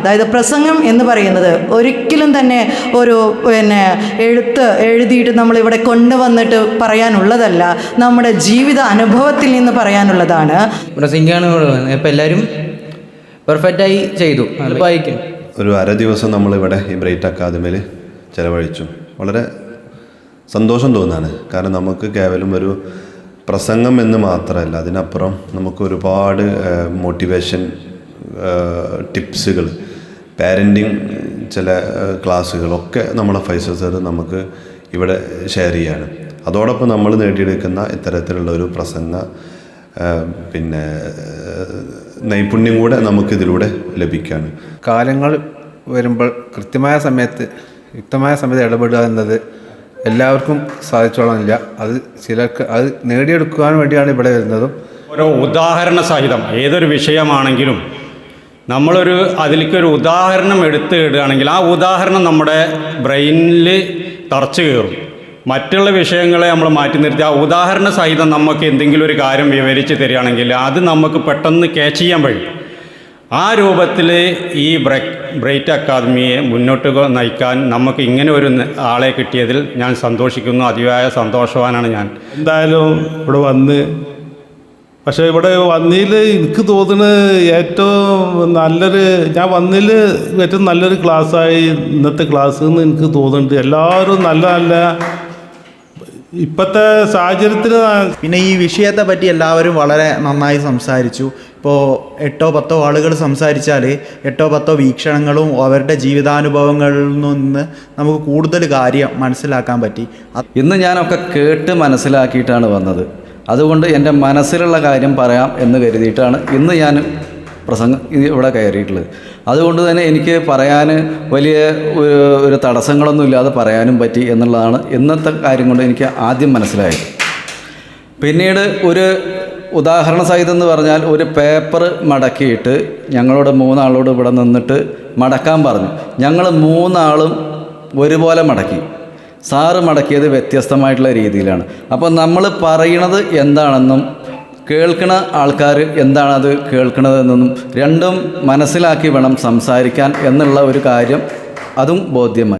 അതായത് പ്രസംഗം എന്ന് പറയുന്നത് ഒരിക്കലും തന്നെ ഒരു പിന്നെ എഴുത്ത് എഴുതിയിട്ട് നമ്മളിവിടെ കൊണ്ടുവന്നിട്ട് പറയാനുള്ളതല്ല നമ്മുടെ ജീവിത അനുഭവത്തിൽ നിന്ന് പറയാനുള്ളതാണ്. പ്രസംഗിക്കാണ് ഇപ്പം എല്ലാവരും പെർഫെക്റ്റായി ചെയ്തു. വായിക്കും. ഒരു അര ദിവസം നമ്മളിവിടെ ഈ ബ്രൈറ്റ് അക്കാദമിയിൽ ചിലവഴിച്ചു. വളരെ സന്തോഷം തോന്നാണ്. കാരണം നമുക്ക് കേവലം ഒരു പ്രസംഗം എന്ന് മാത്രമല്ല അതിനപ്പുറം നമുക്ക് ഒരുപാട് മോട്ടിവേഷൻ ടിപ്സുകൾ പാരന്റിങ് ചില ക്ലാസ്സുകളൊക്കെ നമ്മളെ ഫൈസൽ സാർ നമുക്ക് ഇവിടെ ഷെയർ ചെയ്യാണ്. അതോടൊപ്പം നമ്മൾ നേടിയെടുക്കുന്ന ഇത്തരത്തിലുള്ള ഒരു പ്രസംഗ പിന്നെ നൈപുണ്യം കൂടെ നമുക്കിതിലൂടെ ലഭിക്കുകയാണ് കാലങ്ങൾ വരുമ്പോൾ കൃത്യമായ സമയത്ത് യുക്തമായ സമയത്ത് ഇടപെടുക എന്നത് എല്ലാവർക്കും സാധിച്ചോളമില്ല അത് ചിലർക്ക് അത് നേടിയെടുക്കുവാൻ വേണ്ടിയാണ് ഇവിടെ വരുന്നതും. ഓരോ ഉദാഹരണ സഹിതം ഏതൊരു വിഷയമാണെങ്കിലും നമ്മളൊരു അതിലേക്കൊരു ഉദാഹരണം എടുത്ത് ഇടുകയാണെങ്കിൽ ആ ഉദാഹരണം നമ്മുടെ ബ്രെയിനിൽ തറച്ചു കയറും. മറ്റുള്ള വിഷയങ്ങളെ നമ്മൾ മാറ്റി നിർത്തി. ആ ഉദാഹരണ സഹിതം നമുക്ക് എന്തെങ്കിലും ഒരു കാര്യം വിവരിച്ച് തരികയാണെങ്കിൽ അത് നമുക്ക് പെട്ടെന്ന് ക്യാച്ച് ചെയ്യാൻ കഴിയും. ആ രൂപത്തിൽ ഈ ബ്രേക്ക് ബ്രൈറ്റ് അക്കാദമിയെ മുന്നോട്ട് നയിക്കാൻ നമുക്ക് ഇങ്ങനെ ഒരു ആളെ കിട്ടിയതിൽ ഞാൻ സന്തോഷിക്കുന്നു. അതിയായ സന്തോഷവാനാണ് ഞാൻ. എന്തായാലും ഇവിടെ വന്ന് പക്ഷേ ഇവിടെ വന്നിയിൽ എനിക്ക് തോന്നുന്നത് ഏറ്റവും നല്ലൊരു ഞാൻ വന്നിൽ ഏറ്റവും നല്ലൊരു ക്ലാസ്സായി ഇന്നത്തെ ക്ലാസ് എന്ന് എനിക്ക് തോന്നുന്നുണ്ട് എല്ലാവരും നല്ല നല്ല ഇപ്പോഴത്തെ സാഹചര്യത്തിൽ പിന്നെ ഈ വിഷയത്തെ പറ്റി എല്ലാവരും വളരെ നന്നായി സംസാരിച്ചു. ഇപ്പോൾ എട്ടോ പത്തോ ആളുകൾ സംസാരിച്ചാൽ എട്ടോ പത്തോ വീക്ഷണങ്ങളും അവരുടെ ജീവിതാനുഭവങ്ങളിൽ നിന്ന് നമുക്ക് കൂടുതൽ കാര്യം മനസ്സിലാക്കാൻ പറ്റി. ഇന്ന് ഞാനൊക്കെ കേട്ട് മനസ്സിലാക്കിയിട്ടാണ് വന്നത്. അതുകൊണ്ട് എന്റെ മനസ്സിലുള്ള കാര്യം പറയാം എന്ന് കരുതിയിട്ടാണ് ഇന്ന് ഞാൻ പ്രസംഗം ഇവിടെ കയറിയിട്ടുള്ളത്. അതുകൊണ്ട് തന്നെ എനിക്ക് പറയാൻ വലിയ ഒരു തടസ്സങ്ങളൊന്നും ഇല്ലാതെ പറയാനും പറ്റി എന്നുള്ളതാണ് ഇന്നത്തെ കാര്യം കൊണ്ട് എനിക്ക് ആദ്യം മനസ്സിലായത്. പിന്നീട് ഒരു ഉദാഹരണ സഹിതം എന്ന് പറഞ്ഞാൽ ഒരു പേപ്പർ മടക്കിയിട്ട് ഞങ്ങളോട് മൂന്നാളോട് ഇവിടെ നിന്നിട്ട് മടക്കാൻ പറഞ്ഞു. ഞങ്ങൾ മൂന്നാളും ഒരുപോലെ മടക്കി. സാറ് മടക്കിയത് വ്യത്യസ്തമായിട്ടുള്ള രീതിയിലാണ്. അപ്പോൾ നമ്മൾ പറയണത് എന്താണെന്നും കേൾക്കുന്ന ആൾക്കാർ എന്താണത് കേൾക്കുന്നതെന്നും രണ്ടും മനസ്സിലാക്കി വേണം സംസാരിക്കാൻ എന്നുള്ള ഒരു കാര്യം അതും ബോധ്യമായി.